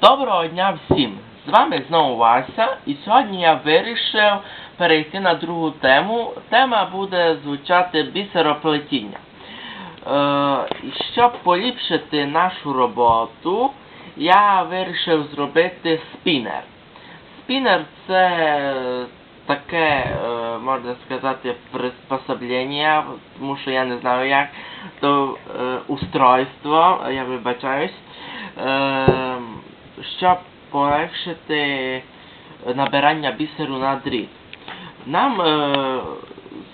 Доброго дня всім! З вами знову Вася, і сьогодні я вирішив перейти на другу тему. Тема буде звучати бісероплетіння. Е, щоб поліпшити нашу роботу, я вирішив зробити спінер. Спінер це таке, е, можна сказати, приспособлення, тому що я не знаю як, то е, устройство, я вибачаюсь, е, щоб полегшити набирання бісеру на дріт. Нам е,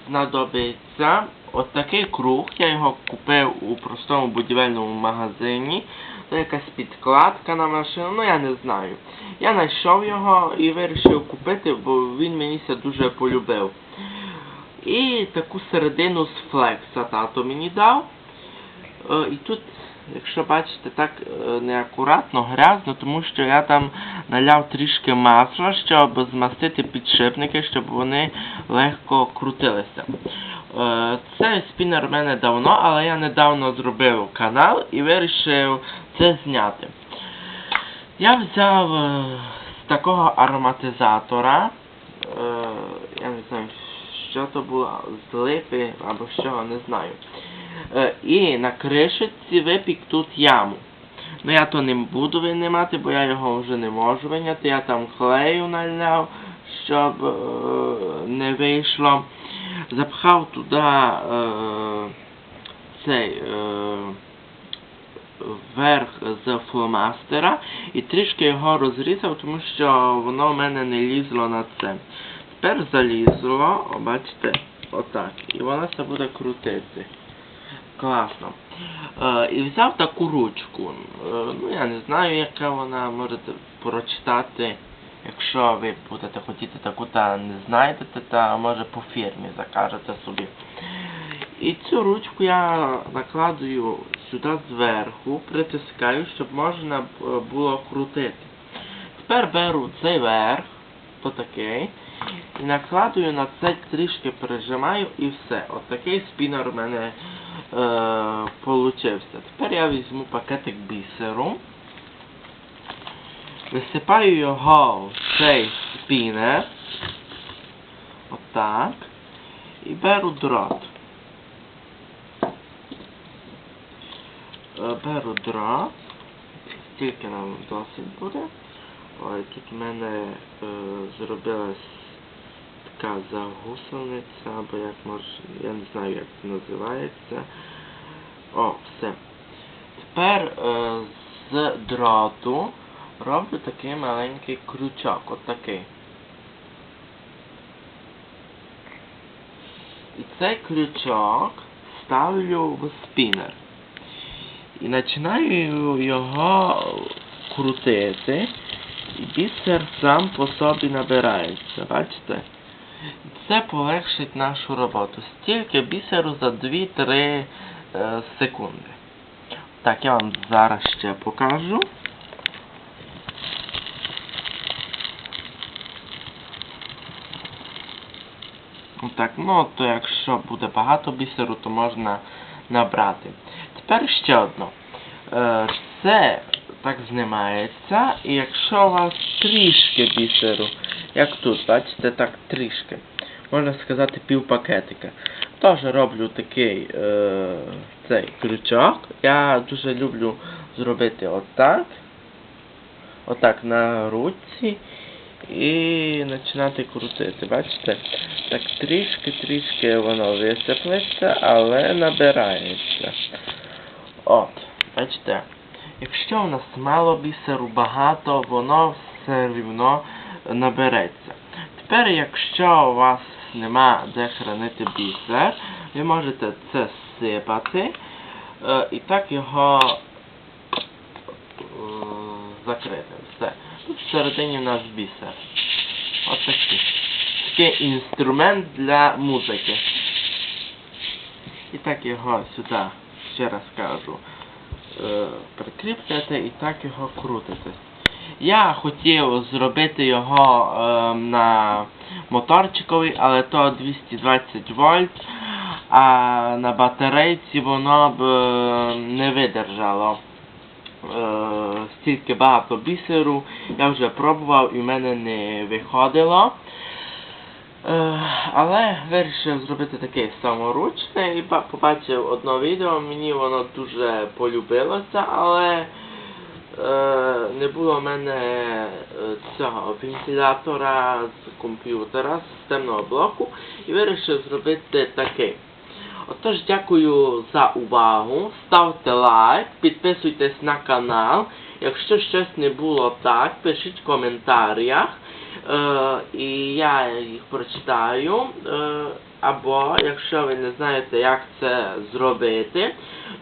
знадобиться от такий круг, я його купив у простому будівельному магазині. Це якась підкладка на машину, ну я не знаю. Я знайшов його і вирішив купити, бо він мені ся дуже полюбив. І таку середину з флекса тато мені дав. Е, і тут, якщо бачите, так е, неакуратно, грязно, тому що я там наляв трішки масла, щоб змастити підшипники, щоб вони легко крутилися. Е, Цей спінер в мене давно, але я недавно зробив канал і вирішив це зняти. Я взяв е, з такого ароматизатора, я не знаю, що то було, з липи або що, не знаю. Е, І на кришечці випік тут яму. Ну я то не буду винімати, бо я його вже не можу виняти. Я там клею наляв, щоб е, не вийшло. Запхав туди е, цей верх з фломастера і трішки його розрізав, тому що воно в мене не лізло на це. Тепер залізло, бачите, отак. І воно це буде крутити. Класно. Е, і взяв таку ручку. Е, ну я не знаю, яка вона, можете прочитати. Якщо ви будете хотіти таку та не знайдете, та може по фірмі закажете собі. І цю ручку я накладую сюди зверху, притискаю, щоб можна е, було крутити. Тепер беру цей верх, то такий, і накладую на це трішки прижимаю і все. От такий спінер у мене получився. Тепер я візьму пакетик бісеру, висипаю його в цей спінер. Отак. І беру дрот. Е, Беру дрот. Стільки нам досить буде. Ой, тут в мене е, зробилась така загусениця, або як може, я не знаю як це називається. О, все. Тепер е, з дроту роблю такий маленький крючок, отакий. І цей крючок ставлю в спінер. І починаю його крутити. І бісер сам по собі набирається, бачите? Це полегшить нашу роботу. Стільки бісеру за 2-3 е, секунди. Так, я вам зараз ще покажу. Так, ну то якщо буде багато бісеру, то можна набрати. Тепер ще одно. Е, це так знімається, і якщо у вас трішки бісеру, як тут, бачите, так трішки, можна сказати пів пакетика. Теж роблю такий е, цей крючок. Я дуже люблю зробити отак. Отак на руці. І починати крутити. Бачите? Так трішки-трішки воно висиплеться, але набирається. От, бачите. Якщо у нас мало бісеру багато, воно все рівно набереться. Тепер, якщо у вас нема де хранити бісер, ви можете це сипати е, і так його е, закрити. Все. Тут всередині у нас бісер. Ось такий. Такий інструмент для музики. І так його сюди, ще раз кажу, е, прикріплюєте і так його крутите. Я хотів зробити його е, на моторчиковий, але то 220 вольт, а на батарейці воно б е, не видержало. е, стільки багато бісеру. Я вже пробував і в мене не виходило. Е, але вирішив зробити таке саморучне і побачив одне відео, мені воно дуже полюбилося, але не було в мене е, цього вентилятора з комп'ютера, з системного блоку, і вирішив зробити таке. Отож, дякую за увагу. Ставте лайк, підписуйтесь на канал. Якщо щось не було так, пишіть в коментарях. Е, і я їх прочитаю. Е, або якщо ви не знаєте, як це зробити,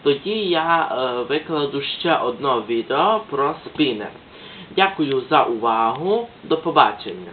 тоді я е, викладу ще одне відео про спінер. Дякую за увагу. До побачення.